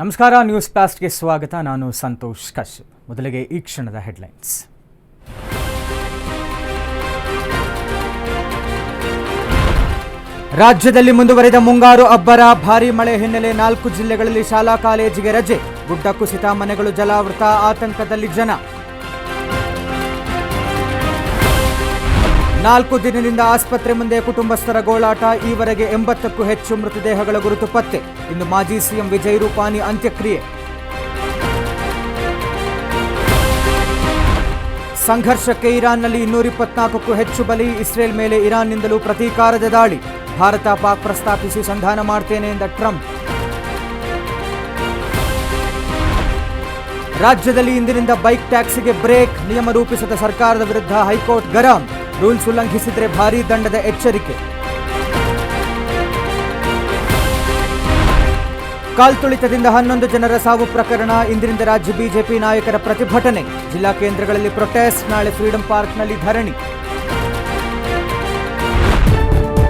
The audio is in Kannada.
ನಮಸ್ಕಾರ, ನ್ಯೂಸ್ ಪ್ಯಾಸ್ಟ್ಗೆ ಸ್ವಾಗತ. ನಾನು ಸಂತೋಷ್ ಕಶ್ ಮೊದಲಿಗೆ ಈ ಕ್ಷಣದ ಹೆಡ್ಲೈನ್ಸ್. ರಾಜ್ಯದಲ್ಲಿ ಮುಂದುವರಿದ ಮುಂಗಾರು ಅಬ್ಬರ ಭಾರೀ ಮಳೆ ಹಿನ್ನೆಲೆ ನಾಲ್ಕು ಜಿಲ್ಲೆಗಳಲ್ಲಿ ಶಾಲಾ ಕಾಲೇಜಿಗೆ ರಜೆ. ಗುಡ್ಡ ಕುಸಿತ ಮನೆಗಳು ಜಲಾವೃತ, ಆತಂಕದಲ್ಲಿ ಜನ. ನಾಲ್ಕು ದಿನದಿಂದ ಆಸ್ಪತ್ರೆ ಮುಂದೆ ಕುಟುಂಬಸ್ಥರ ಗೋಳಾಟ, ಈವರೆಗೆ ಎಂಬತ್ತಕ್ಕೂ ಹೆಚ್ಚು ಮೃತದೇಹಗಳ ಗುರುತು ಪತ್ತೆ. ಇಂದು ಮಾಜಿ ಸಿಎಂ ವಿಜಯ್ ರೂಪಾನಿ ಅಂತ್ಯಕ್ರಿಯೆ. ಸಂಘರ್ಷಕ್ಕೆ ಇರಾನ್ನಲ್ಲಿ ಇನ್ನೂರ ಇಪ್ಪತ್ನಾಲ್ಕಕ್ಕೂ ಹೆಚ್ಚು ಬಲಿ, ಇಸ್ರೇಲ್ ಮೇಲೆ ಇರಾನ್ನಿಂದಲೂ ಪ್ರತೀಕಾರದ ದಾಳಿ. ಭಾರತ ಪಾಕ್ ಪ್ರಸ್ತಾಪಿಸಿ ಸಂಧಾನ ಮಾಡ್ತೇನೆ ಎಂದ ಟ್ರಂಪ್. ರಾಜ್ಯದಲ್ಲಿ ಇಂದಿನಿಂದ ಬೈಕ್ ಟ್ಯಾಕ್ಸಿಗೆ ಬ್ರೇಕ್, ನಿಯಮ ರೂಪಿಸಿದ ಸರ್ಕಾರದ ವಿರುದ್ಧ ಹೈಕೋರ್ಟ್ ಗರಂ. ರೂಲ್ಸ್ ಉಲ್ಲಂಘಿಸಿದರೆ ಭಾರೀ ದಂಡದ ಎಚ್ಚರಿಕೆ. ಕಾಲ್ತುಳಿತದಿಂದ ಹನ್ನೊಂದು ಜನರ ಸಾವು ಪ್ರಕರಣ. ಇಂದಿನಿಂದ ರಾಜ್ಯ ಬಿಜೆಪಿ ನಾಯಕರ ಪ್ರತಿಭಟನೆ. ಜಿಲ್ಲಾ ಕೇಂದ್ರಗಳಲ್ಲಿ ಪ್ರೊಟೆಸ್ಟ್ ನಾಳೆ ಫ್ರೀಡಂ ಪಾರ್ಕ್ನಲ್ಲಿ ಧರಣಿ.